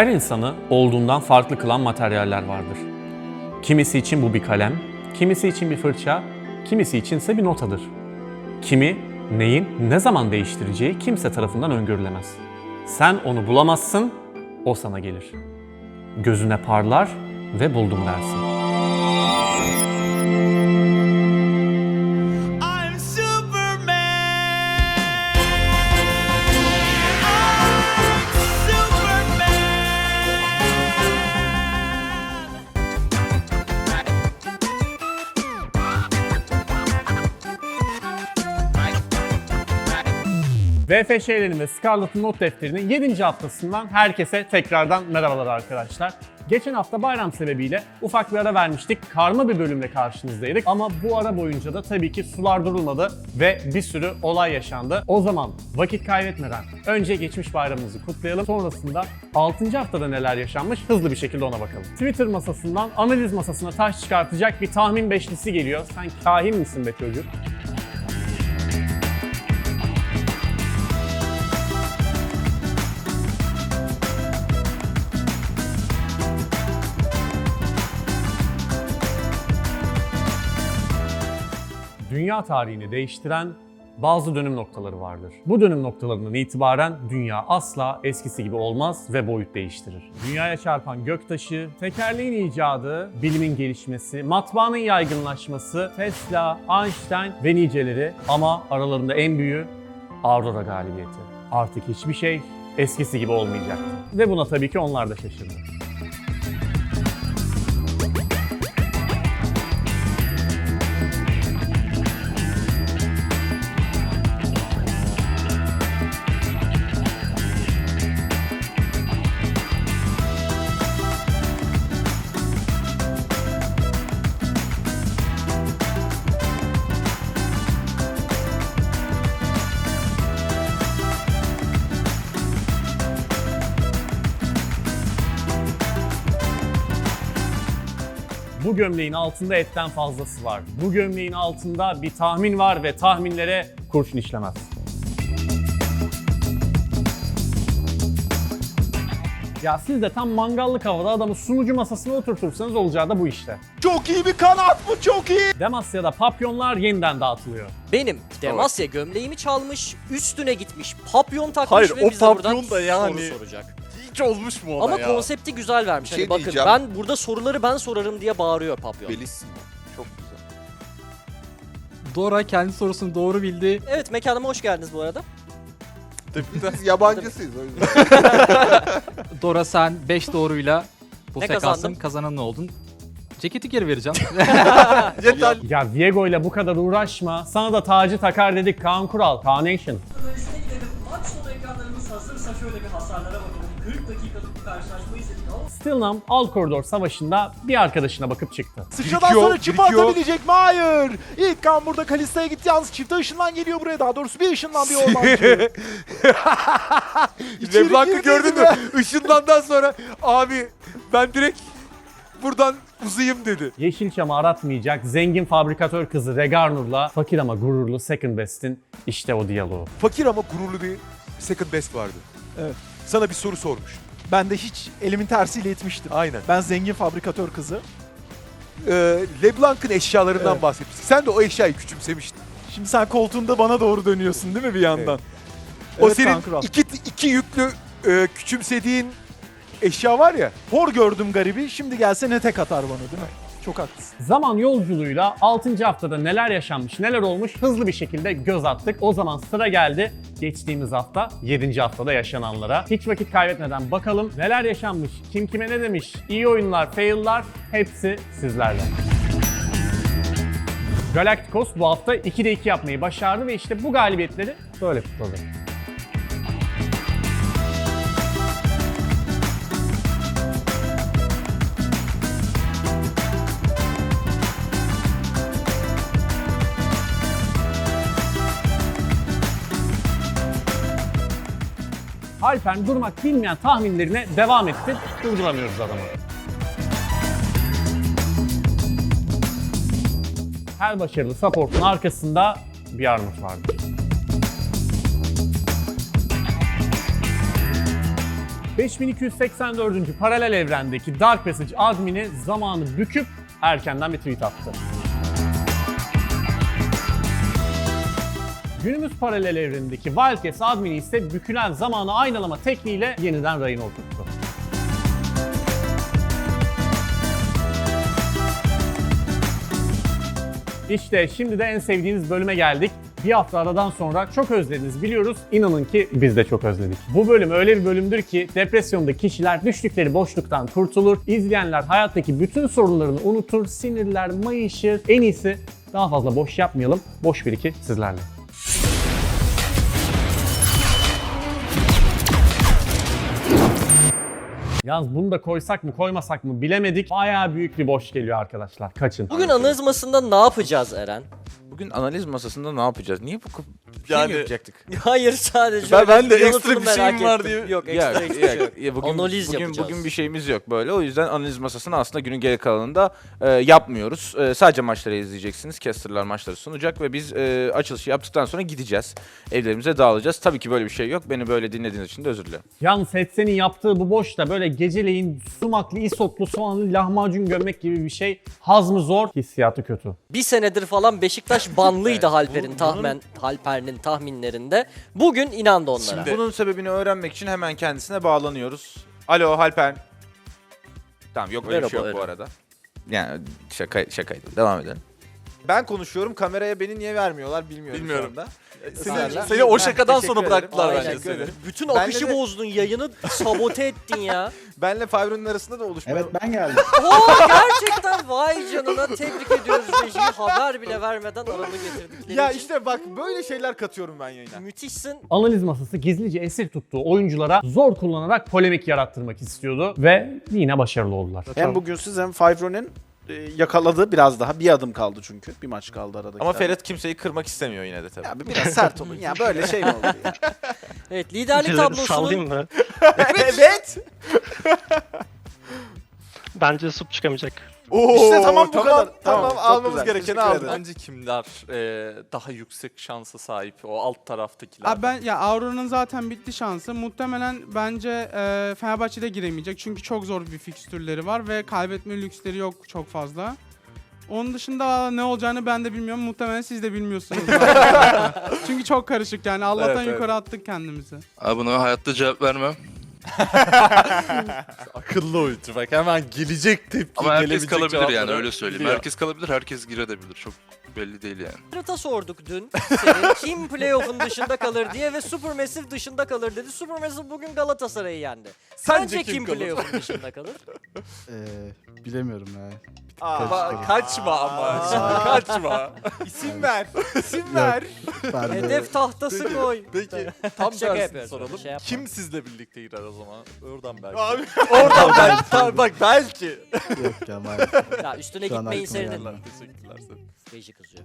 Her insanı olduğundan farklı kılan materyaller vardır. Kimisi için bu bir kalem, kimisi için bir fırça, kimisi içinse bir notadır. Kimi, neyin ne zaman değiştireceği kimse tarafından öngörülemez. Sen onu bulamazsın, o sana gelir. Gözüne parlar ve buldum dersin. VFŞ'lerin ve Scarlett'ın not defterinin 7. haftasından herkese tekrardan merhabalar arkadaşlar. Geçen hafta bayram sebebiyle ufak bir ara vermiştik. Karma bir bölümle karşınızdaydık. Ama bu ara boyunca da tabii ki sular durulmadı ve bir sürü olay yaşandı. O zaman vakit kaybetmeden önce geçmiş bayramımızı kutlayalım. Sonrasında 6. haftada neler yaşanmış hızlı bir şekilde ona bakalım. Twitter masasından analiz masasına taş çıkartacak bir tahmin beşlisi geliyor. Sen kahin misin be çocuk? Dünya tarihini değiştiren bazı dönüm noktaları vardır. Bu dönüm noktalarından itibaren dünya asla eskisi gibi olmaz ve boyut değiştirir. Dünyaya çarpan göktaşı, tekerleğin icadı, bilimin gelişmesi, matbaanın yaygınlaşması, Tesla, Einstein ve niceleri ama aralarında en büyüğü Aurora galibiyeti. Artık hiçbir şey eskisi gibi olmayacaktı. Ve buna tabii ki onlar da şaşırdı. Bu gömleğin altında etten fazlası var. Bu gömleğin altında bir tahmin var ve tahminlere kurşun işlemez. Ya siz de tam mangallık havada adamı sunucu masasına oturtursanız olacağı da bu işte. Çok iyi bir kanat bu çok iyi. Demasya'da papyonlar yeniden dağıtılıyor. Benim Demasya gömleğimi çalmış, üstüne gitmiş, papyon takmış Hayır, ve o bize buradan papyon da yani- soru soracak. Hiç olmuş mu ona Ama ya? konsepti güzel vermiş. Bir şey hani bakın diyeceğim. ben burada soruları ben sorarım diye bağırıyor papyon. Belisin. Çok güzel. Dora kendi sorusunu doğru bildi. Evet mekanıma hoş geldiniz bu arada. Biz yabancısıyız o yüzden. Dora sen 5 doğruyla bu Ne sekansın kazandım? kazanan oldun. Ceketi geri vereceğim. Yeter. Ya Diego ile bu kadar uğraşma. Sana da tacı takar dedik Kaan Kural. Kaan Nation. Gidelim. Maç sonu ekranlarımız hazırsa şöyle bir hasarlara bakalım. 40 dakikalık bir karşılaşma izledik ama Stillnam alt koridor savaşında bir arkadaşına bakıp çıktı. Sıçradan Birikiyor, sonra çipi birikiyor. atabilecek mi? Hayır. İlk kan burada Kalista'ya gitti yalnız çifte ışınlan geliyor buraya. Daha doğrusu bir ışınlan bir ormancı. İçeri Leblanc'ı girdi gördün mü? Işınlandan sonra abi ben direkt buradan uzayım dedi. Yeşilçam'ı aratmayacak zengin fabrikatör kızı Regarnur'la fakir ama gururlu Second Best'in işte o diyaloğu. Fakir ama gururlu bir second best vardı. Evet. Sana bir soru sormuş. Ben de hiç elimin tersiyle itmiştim. Aynen. Ben zengin fabrikatör kızı. Ee, Leblanc'ın eşyalarından Evet. bahsetmiştik. Sen de o eşyayı küçümsemiştin. Şimdi sen koltuğunda bana doğru dönüyorsun değil mi bir yandan? O Evet, senin iki, iki yüklü e, küçümsediğin eşya var ya. Hor gördüm garibi. Şimdi gelse ne tek atar bana değil mi? Çok haklısın. Zaman yolculuğuyla 6. haftada neler yaşanmış, neler olmuş hızlı bir şekilde göz attık. O zaman sıra geldi geçtiğimiz hafta 7. haftada yaşananlara. Hiç vakit kaybetmeden bakalım neler yaşanmış, kim kime ne demiş, iyi oyunlar, fail'lar hepsi sizlerle. Galacticos bu hafta 2'de 2 yapmayı başardı ve işte bu galibiyetleri böyle kutladı. Alpen durmak bilmeyen tahminlerine devam etti. Durduramıyoruz adamı. Her başarılı support'un arkasında bir armut vardır. 5284. paralel evrendeki Dark Passage admini zamanı büküp erkenden bir tweet attı. Günümüz paralel evrenindeki Wildcats admini ise bükülen zamanı aynalama tekniğiyle yeniden rayına oturttu. İşte şimdi de en sevdiğiniz bölüme geldik. Bir hafta aradan sonra çok özlediniz biliyoruz. İnanın ki biz de çok özledik. Bu bölüm öyle bir bölümdür ki depresyonda kişiler düştükleri boşluktan kurtulur. İzleyenler hayattaki bütün sorunlarını unutur, sinirler mayışır. En iyisi daha fazla boş yapmayalım. Boş bir iki sizlerle. Yalnız bunu da koysak mı koymasak mı bilemedik. Bayağı büyük bir boş geliyor arkadaşlar. Kaçın. Bugün masasında ne yapacağız Eren? Bugün analiz masasında ne yapacağız? Niye bu yani, Yani- şey mi yapacaktık? Hayır sadece Ben- ben de ekstra bir şeyim var diye- Yok ekstra Ya, hiçbir şey ya, yok. ya bugün, Analiz bugün, yapacağız. bugün bir şeyimiz yok böyle. O yüzden analiz masasını aslında günün geri kalanında e, yapmıyoruz. E, sadece maçları izleyeceksiniz. Caster'lar maçları sunacak ve biz e, açılışı yaptıktan sonra gideceğiz. Evlerimize dağılacağız. Tabii ki böyle bir şey yok. Beni böyle dinlediğiniz için de özür dilerim. Yalnız Hetsen'in yaptığı bu boşta böyle geceleyin sumaklı, isotlu, soğanlı lahmacun gömmek gibi bir şey. Hazmı zor, hissiyatı kötü. Bir senedir falan Beşiktaş banlıydı Halper'in tahmen Halper'in tahminlerinde. Bugün inandı onlara. Bunun sebebini öğrenmek için hemen kendisine bağlanıyoruz. Alo Halper. Tamam yok öyle bir şey Merhaba, yok bu arada. Yani şaka şakaydı. Devam edelim. Ben konuşuyorum kameraya beni niye vermiyorlar bilmiyorum, Bilmiyorum. şu anda. Seni, seni o şakadan sonra bıraktılar bence seni. Bütün akışı de- bozdun, yayını sabote ettin ya. Benle Favre'nin arasında da oluşmuyor. Evet ben geldim. Oo gerçekten vay canına tebrik ediyoruz rejiyi. Haber bile vermeden aramı getirdik. Ya işte bak böyle şeyler katıyorum ben yayına. Müthişsin. Analiz masası gizlice esir tuttuğu oyunculara zor kullanarak polemik yarattırmak istiyordu ve yine başarılı oldular. Hem bugün siz hem Favro'nun e, yakaladığı biraz daha bir adım kaldı çünkü. Bir maç kaldı aradaki. Ama Ferit kimseyi kırmak istemiyor yine de tabii. Ya bir biraz sert olun ya böyle şey mi olur ya? Evet liderlik tablosunu mı? evet. Bence sup çıkamayacak. Oo, İşte tamam bu kadar. Tamam, Tamam, çok almamız güzel. gerekeni Teşekkür aldık. ederim. Bence kimler e, daha yüksek şansa sahip o alt taraftakiler? Abi ben ya Aurora'nın zaten bitti şansı. Muhtemelen bence e, Fenerbahçe'de giremeyecek. Çünkü çok zor bir fikstürleri var ve kaybetme lüksleri yok çok fazla. Onun dışında ne olacağını ben de bilmiyorum. Muhtemelen siz de bilmiyorsunuz. Çünkü çok karışık yani. Allah'tan Evet, evet. yukarı attık kendimizi. Abi buna hayatta cevap vermem. Akıllı oyuncu bak hemen gelecek tepki Ama herkes gelebilecek kalabilir yani cevapları öyle söyleyeyim. biliyor. Herkes kalabilir, herkes girebilir. Çok belli değil yani. Fırat'a sorduk dün. Kim playoff'un dışında kalır diye ve Supermassive dışında kalır dedi. Supermassive bugün Galatasaray'ı yendi. Sence, Sence kim, kim kalır? playoff'un dışında kalır? Ee, bilemiyorum ya. Ama kaçma ama. Aa. Şimdi kaçma. İsim ver. İsim ver. Ben de- Hedef tahtası koy. Peki tam Şaka tersini yapıyoruz, soralım. şey yapma. Kim sizle birlikte girer o zaman? Oradan belki. Abi. Oradan belki. Tamam, bak belki. Yok ya maalesef. Ya üstüne Şu an gitmeyin aklıma senin. geldi. Teşekkürler sana. Reji kızıyor.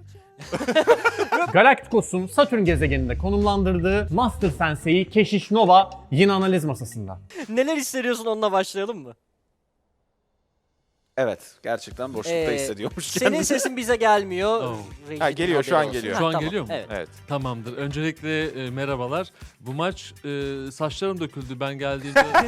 Galacticos'un Satürn gezegeninde konumlandırdığı Master Sensei Keşiş Nova yine analiz masasında. Neler hissediyorsun onunla başlayalım mı? Evet gerçekten boşlukta Ee, hissediyormuş Senin kendini. sesin bize gelmiyor. Oh. Ha, geliyor, şu haberi an olsun. geliyor. Ha, Şu an tamam, geliyor mu? Evet. Evet. Tamamdır. Öncelikle e, merhabalar. Bu maç e, saçlarım döküldü. Ben geldiğimde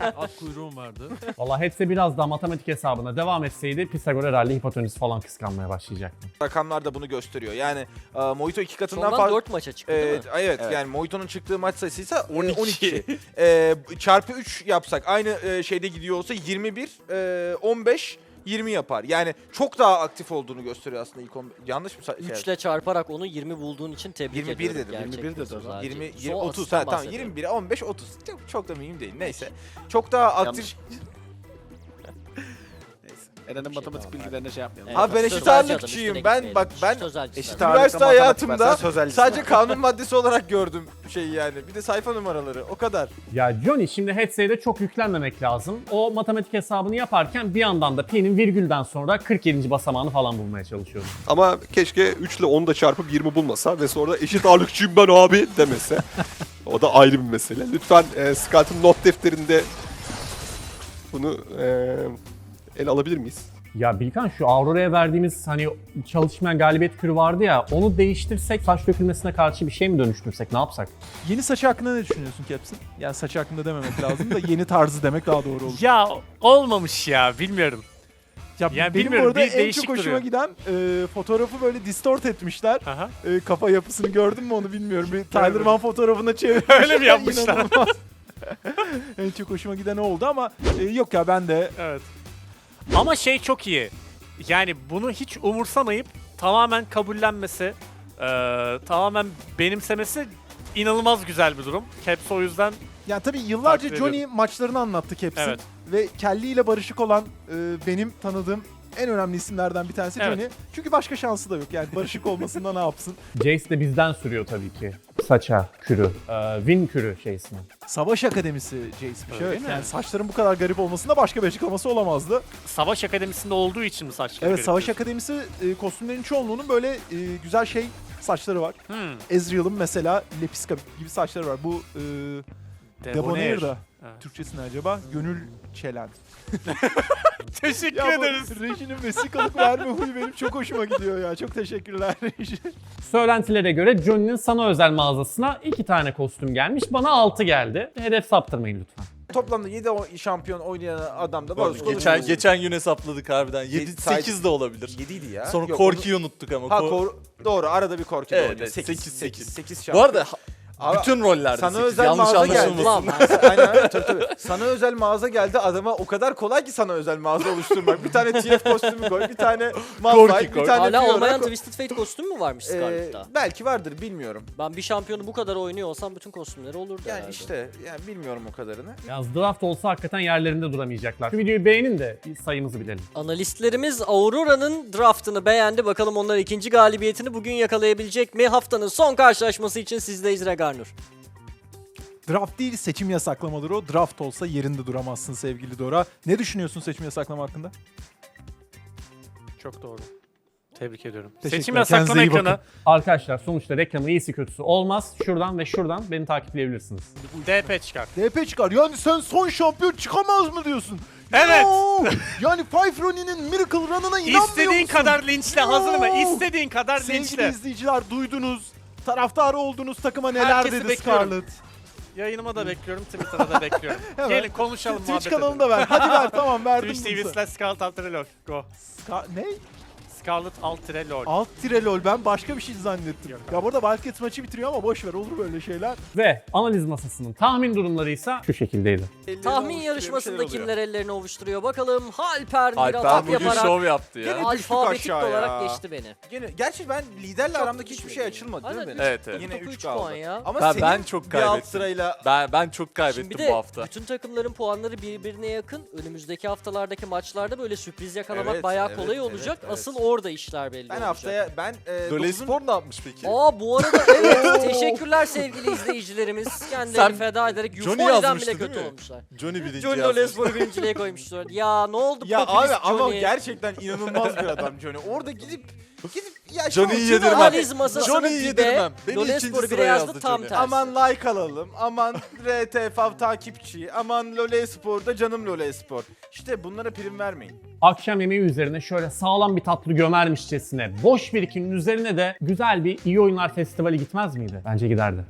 e, at kuyruğum vardı. Valla hetse biraz daha matematik hesabına devam etseydi Pisagor herhalde hipotenüs falan kıskanmaya başlayacaktı. Rakamlar da bunu gösteriyor. Yani e, Mojito iki katından Sondan fazla... 4 maça çıktı değil mi? evet, Evet. yani Mojito'nun çıktığı maç sayısıysa 12. 12. Ee, çarpı 3 yapsak aynı e, şeyde gidiyor olsa 21, e, 15, 20 yapar. Yani çok daha aktif olduğunu gösteriyor aslında ilk 11. Yanlış mı? sa- 3 şey ile çarparak onu 20 bulduğun için tebrik 21 ediyorum. dedim, gerçekten 21 dedim. Sözaki. 20, 20 Son 30 asistten ha, tamam bahsediyorum. 21, 15, 30. Çok, çok da mühim değil. Neyse. Çok daha aktif. Yanlış. Eren'in şey matematik bilgilerine şey yapmayalım. Evet, Abi ben eşit ağırlıkçıyım. Ben bak ben Eşit ağırlıkta Üniversite matematik hayatımda versen sözelcisin. sadece kanun maddesi olarak gördüm şeyi yani. Bir de sayfa numaraları. O kadar. Ya Johnny şimdi Hetse'ye de çok yüklenmemek lazım. O matematik hesabını yaparken bir yandan da pi'nin virgülden sonra 47. basamağını falan bulmaya çalışıyordu. Ama keşke 3 ile 10 da çarpıp 20 bulmasa ve sonra eşit ağırlıkçıyım ben abi demese. o da ayrı bir mesele. Lütfen e, Scout'un not defterinde bunu e, el alabilir miyiz? Ya Bilkan şu Aurora'ya verdiğimiz hani çalışmayan galibiyet kürü vardı ya onu değiştirsek saç dökülmesine karşı bir şey mi dönüştürsek ne yapsak? Yeni saçı hakkında ne düşünüyorsun Caps'in? Yani saçı hakkında dememek lazım da yeni tarzı demek daha doğru olur. Ya olmamış ya bilmiyorum. Ya Yani benim bilmiyorum, bu arada bir en değişik çok hoşuma duruyor. giden e, fotoğrafı böyle distort etmişler. Aha. E, kafa yapısını gördün mü onu bilmiyorum. Bir Tyler Van fotoğrafına çevir. Öyle mi yapmışlar? İnanılmaz. en çok hoşuma giden o oldu ama e, yok ya ben de Evet. Ama şey çok iyi. Yani bunu hiç umursamayıp tamamen kabullenmesi, eee, tamamen benimsemesi inanılmaz güzel bir durum. Caps o yüzden yani tabii yıllarca Takdir Johnny maçlarını anlattı Caps'in. Evet. Ve Kelly ile barışık olan e, benim tanıdığım en önemli isimlerden bir tanesi Evet. Johnny. Çünkü başka şansı da yok. Yani barışık olmasında ne yapsın? Jace de bizden sürüyor tabii ki. Saça kürü, e, win kürü şeysine. Savaş Akademisi Jace'miş. Öyle Evet. mi? Yani saçların bu kadar garip olmasında başka bir açıklaması olamazdı. Savaş Akademisi'nde olduğu için mi saçları Evet Savaş Akademisi e, kostümlerin çoğunluğunun böyle e, güzel şey saçları var. Hmm. Ezreal'ın mesela Lepiska gibi saçları var. Bu e, Debonair da Evet. Türkçesi ne acaba? Gönül çelen. Teşekkür Ya ederiz. Reji'nin vesikalık verme huyu benim çok hoşuma gidiyor ya. Çok teşekkürler Reji. Söylentilere göre Johnny'nin sana özel mağazasına iki tane kostüm gelmiş. Bana altı geldi. Hedef saptırmayın lütfen. Toplamda 7 şampiyon oynayan adam da var. Geçen, geçen gün hesapladık harbiden. Yedi- 7 8 de olabilir. 7'ydi ya. Sonra Yok, Korki'yi unuttuk ama. Ha Ko- kor, doğru arada bir Korki Evet, oynuyor. evet, 8 sekiz, 8 sekiz. 8 Bu arada ha- bütün rollerde sana 8. özel Yanlış mağaza geldi. anlaşılmasın. Aynen tabii tabii. Sana özel mağaza geldi. Adama o kadar kolay ki sana özel mağaza oluşturmak. Bir tane TF kostümü koy, bir tane Malphite, bir tane Hala Fiora olmayan koy. Twisted Fate kostüm mü varmış Ee, Scarlet'ta? belki vardır bilmiyorum. Ben bir şampiyonu bu kadar oynuyor olsam bütün kostümleri olurdu Yani herhalde. işte yani bilmiyorum o kadarını. Yalnız draft olsa hakikaten yerlerinde duramayacaklar. Şu videoyu beğenin de bir sayımızı bilelim. Analistlerimiz Aurora'nın draftını beğendi. Bakalım onlar ikinci galibiyetini bugün yakalayabilecek mi? Haftanın son karşılaşması için sizdeyiz Regarnur. Draft değil seçim yasaklamadır o. Draft olsa yerinde duramazsın sevgili Dora. Ne düşünüyorsun seçim yasaklama hakkında? Çok doğru. Tebrik ediyorum. Teşekkürler. Seçim yasaklama Kendinize iyi ekranı. Arkadaşlar sonuçta reklamın iyisi kötüsü olmaz. Şuradan ve şuradan beni takipleyebilirsiniz. DP çıkar. DP çıkar. Yani sen son şampiyon çıkamaz mı diyorsun? Evet. Yo! yani Five Ronnie'nin Miracle Run'ına inanmıyor İstediğin musun? kadar linçle hazır mı? İstediğin kadar Sevgili linçle. izleyiciler duydunuz. Taraftarı olduğunuz takıma neler Herkesi dedi bekliyorum. Scarlett. Yayınıma da bekliyorum, Twitter'da da bekliyorum. Hemen. Gelin konuşalım, Twitch muhabbet kanalını edelim. da ver. Hadi ver tamam verdim Twitch TV bunu. slash Scarlet LOL. Go. Ska- ne? Scarlet Altre LOL. Alt tire lol ben başka bir şey zannettim. Yok ya burada Wildcats maçı bitiriyor ama boş ver olur böyle şeyler. Ve analiz masasının tahmin durumları ise şu şekildeydi. Tahmin yarışmasında kimler ellerini ovuşturuyor? Bakalım Halper bir Alper atak bugün yaparak şov yaptı ya. Gene alfabetik olarak ya. geçti beni. Gene, gerçi ben liderle Çok aramdaki hiçbir şey açılmadı değil mi? Evet, evet. Yine Topu 3 üç kaldı. puan ya. Ama Ben- senin ben çok bir alt kaybettim. sırayla Ben ben çok Şimdi kaybettim bir de bu hafta. bütün takımların puanları birbirine yakın. Önümüzdeki haftalardaki maçlarda böyle sürpriz yakalamak Evet, bayağı evet, kolay evet, olacak. evet. Asıl orada işler belli ben olacak. haftaya ben e, Dole dokuzun- Spor ne yapmış peki? Aa bu arada evet teşekkürler sevgili izleyicilerimiz. Kendilerini Sen feda ederek Johnny Euphoria'dan yazmıştı bile değil kötü mi? olmuşlar. Johnny birinci Johnny yazmış. Lolespor'u birinciliğe koymuşlar. Ya ne oldu Ya abi popülist ama Johnny? gerçekten inanılmaz bir adam Johnny. Orada gidip gidip ya Johnny'yi şunu- yedirmem. Analiz masasının Johnny'yi dibe yedirmem. Beni Lolespor'u ikinci bire sıraya yazdı yazdı tam Johnny. tersi. Aman like alalım. Aman RT fav takipçi. Aman Lole Spor'da canım Lole Spor. İşte bunlara prim vermeyin. Akşam yemeği üzerine şöyle sağlam bir tatlı gömermişçesine boş birikimin üzerine de güzel bir iyi oyunlar festivali gitmez miydi? Bence giderdi.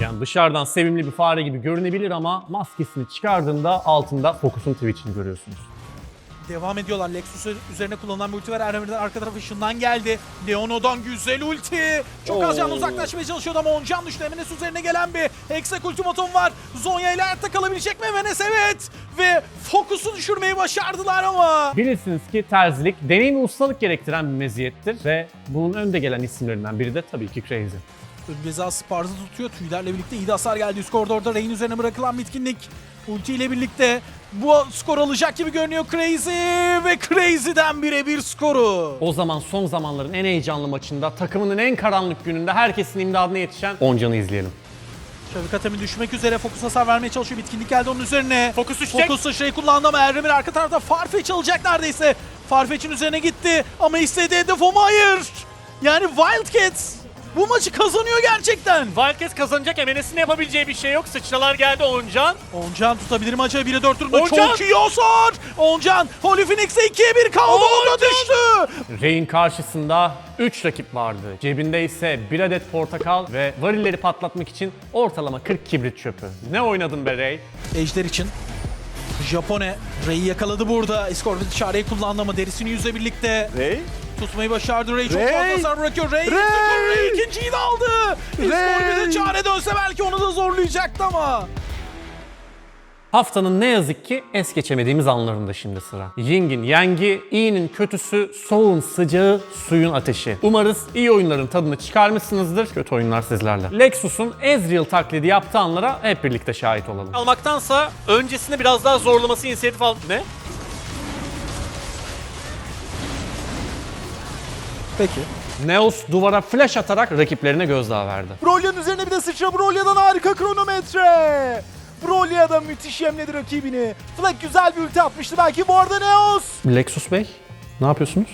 Yani dışarıdan sevimli bir fare gibi görünebilir ama maskesini çıkardığında altında Focus'un Twitch'ini görüyorsunuz. Devam ediyorlar. Lexus üzerine kullanılan bir ulti var. Erdemir'den arka tarafı ışından geldi. Leono'dan güzel ulti. Çok az can uzaklaşmaya çalışıyordu ama Oncan düştü. Emenes üzerine gelen bir Hexek ultimatum var. Zonya ile hayatta kalabilecek mi Emenes? Evet. Ve Focus'u düşürmeyi başardılar ama. Bilirsiniz ki terzilik deneyim ve ustalık gerektiren bir meziyettir ve bunun önde gelen isimlerinden biri de tabii ki Crazy. Ölgeza Sparz'ı tutuyor. Tüylerle birlikte iyi de hasar geldi. Üst koridorda Rain üzerine bırakılan bitkinlik. Ulti ile birlikte bu skor alacak gibi görünüyor Crazy ve Crazy'den birebir skoru. O zaman son zamanların en heyecanlı maçında takımının en karanlık gününde herkesin imdadına yetişen Oncan'ı izleyelim. Şavik Atemi düşmek üzere Focus hasar vermeye çalışıyor. Bitkinlik geldi onun üzerine. Focus düşecek. Focus sıçrayı kullandı ama Erdemir arka tarafta Farfetch alacak neredeyse. Farfetch'in üzerine gitti ama istediği hedef o mu? Hayır. Yani Wildcats bu maçı kazanıyor gerçekten. Wildcats kazanacak MNS'in yapabileceği bir şey yok. Sıçralar geldi Oncan. Oncan tutabilir maçı 1'e 4 durumda. Oncan! Çok iyi hasar. Oncan Holy Phoenix'e 2'ye 1 kaldı. O da düştü. Ray'in karşısında 3 rakip vardı. Cebinde ise bir adet portakal ve varilleri patlatmak için ortalama 40 kibrit çöpü. Ne oynadın be Ray? Ejder için Japone Ray'i yakaladı burada. Escorted çareyi kullandı ama derisini yüzle birlikte Ray? Tutmayı başardı. Ray çok Ray! fazla hasar bırakıyor. Ray, Ray! ikinciyi de aldı. Escorted çare dönse belki onu da zorlayacaktı ama. Haftanın ne yazık ki es geçemediğimiz anlarında şimdi sıra. Ying'in yengi, iyinin kötüsü, soğuğun sıcağı, suyun ateşi. Umarız iyi oyunların tadını çıkarmışsınızdır. Kötü oyunlar sizlerle. Lexus'un Ezreal taklidi yaptığı anlara hep birlikte şahit olalım. Almaktansa öncesinde biraz daha zorlaması inisiyatif al... Ne? Peki. Neos duvara flash atarak rakiplerine gözdağı verdi. Brolya'nın üzerine bir de sıçra. Brolya'dan harika kronometre. Brolya da müthiş yemledi rakibini. Fleck güzel bir ulti atmıştı belki. Bu arada Neos. Lexus Bey, ne yapıyorsunuz?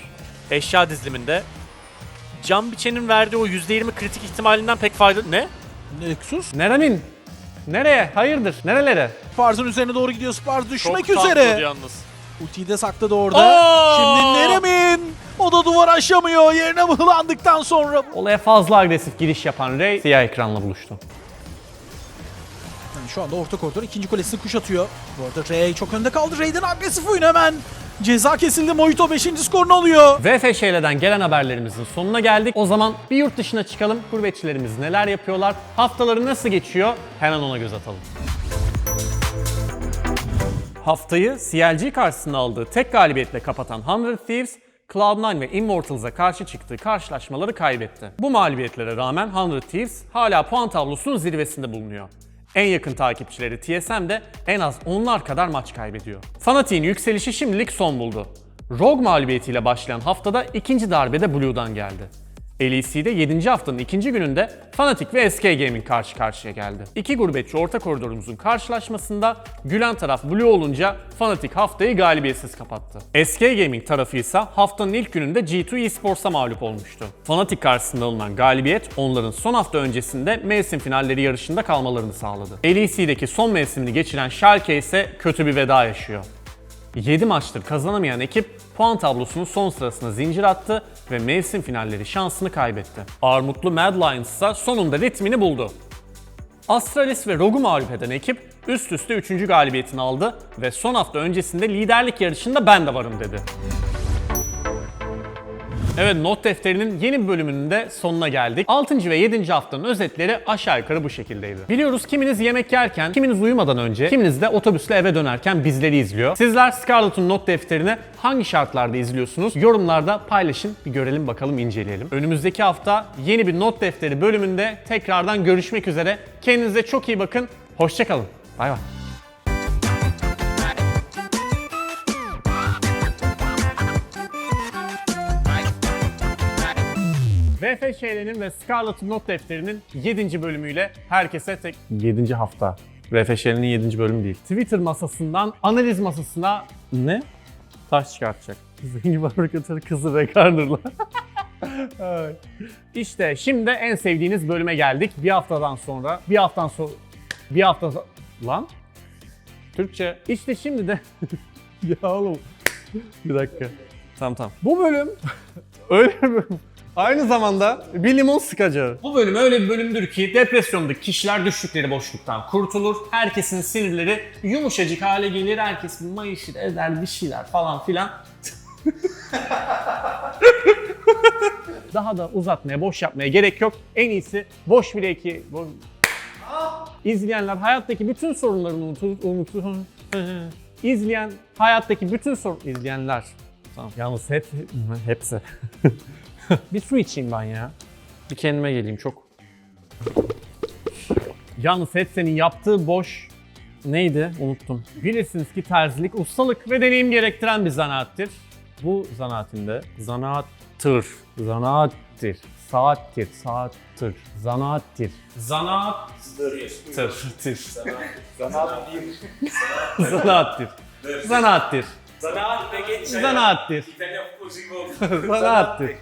Eşya diziliminde. Can biçenin verdiği o %20 kritik ihtimalinden pek fayda... Ne? Nexus. Neremin? Nereye? Hayırdır? Nerelere? Spars'ın üzerine doğru gidiyor. Spars düşmek Çok üzere. tatlı yalnız. Ultiyi de sakladı orada. Aa! Şimdi Neremin. O da duvar aşamıyor. Yerine mıhlandıktan sonra. Olaya fazla agresif giriş yapan Ray siyah ekranla buluştu. Yani şu anda orta koridor ikinci kulesini kuşatıyor. Bu arada Ray çok önde kaldı. Ray'den agresif oyun hemen. Ceza kesildi. Mojito 5. skorunu alıyor. VFŞ'den gelen haberlerimizin sonuna geldik. O zaman bir yurt dışına çıkalım. Gurbetçilerimiz neler yapıyorlar? Haftaları nasıl geçiyor? Hemen ona göz atalım. Haftayı CLG karşısında aldığı tek galibiyetle kapatan 100 Thieves, Cloud9 ve Immortals'a karşı çıktığı karşılaşmaları kaybetti. Bu mağlubiyetlere rağmen 100 Thieves hala puan tablosunun zirvesinde bulunuyor. En yakın takipçileri TSM de en az onlar kadar maç kaybediyor. Fnatic'in yükselişi şimdilik son buldu. Rogue mağlubiyetiyle başlayan haftada ikinci darbede Blue'dan geldi. LEC'de 7. haftanın ikinci gününde Fnatic ve SK Gaming karşı karşıya geldi. İki gurbetçi orta koridorumuzun karşılaşmasında gülen taraf Blue olunca Fnatic haftayı galibiyetsiz kapattı. SK Gaming tarafı ise haftanın ilk gününde G2 Esports'a mağlup olmuştu. Fnatic karşısında alınan galibiyet onların son hafta öncesinde mevsim finalleri yarışında kalmalarını sağladı. LEC'deki son mevsimini geçiren Schalke ise kötü bir veda yaşıyor. 7 maçtır kazanamayan ekip puan tablosunun son sırasına zincir attı ve mevsim finalleri şansını kaybetti. Armutlu Mad Lions ise sonunda ritmini buldu. Astralis ve Rogue'u mağlup eden ekip üst üste 3. galibiyetini aldı ve son hafta öncesinde liderlik yarışında ben de varım dedi. Evet not defterinin yeni bir bölümünün de sonuna geldik. 6. ve 7. haftanın özetleri aşağı yukarı bu şekildeydi. Biliyoruz kiminiz yemek yerken, kiminiz uyumadan önce, kiminiz de otobüsle eve dönerken bizleri izliyor. Sizler Scarlett'ın not defterini hangi şartlarda izliyorsunuz? Yorumlarda paylaşın, bir görelim bakalım inceleyelim. Önümüzdeki hafta yeni bir not defteri bölümünde tekrardan görüşmek üzere. Kendinize çok iyi bakın. Hoşçakalın. Bay bay. VFŞ'lerin ve Scarlett'ın not defterinin 7. bölümüyle herkese tek... 7. hafta. VFŞ'lerin 7. bölümü değil. Twitter masasından analiz masasına ne? Taş çıkartacak. Zengin fabrikatörü kızı Regarder'la. Ay. işte şimdi en sevdiğiniz bölüme geldik. Bir haftadan sonra, bir haftadan sonra, bir hafta lan Türkçe. İşte şimdi de ya oğlum bir dakika. Tamam tamam. Bu bölüm öyle bir bölüm. Aynı zamanda bir limon sıkacağı. Bu bölüm öyle bir bölümdür ki depresyondaki kişiler düştükleri boşluktan kurtulur. Herkesin sinirleri yumuşacık hale gelir. Herkes mayışır eder bir şeyler falan filan. Daha da uzatmaya, boş yapmaya gerek yok. En iyisi boş bile ki... Boş... İzleyenler hayattaki bütün sorunlarını unutur. unutur. İzleyen hayattaki bütün sorun... İzleyenler. Tamam. Yalnız hep, hepsi. bir su içeyim ben ya. Bir kendime geleyim çok. Yalnız Hetse'nin yaptığı boş neydi? Unuttum. Bilirsiniz ki terzilik ustalık ve deneyim gerektiren bir zanaattir. Bu zanaatinde zanaattır, zanaattir, saattir, saattır, zanaattir, zanaattır, tır, zanaattir, zanaattir, zanaattir, zanaattir, zanaattir.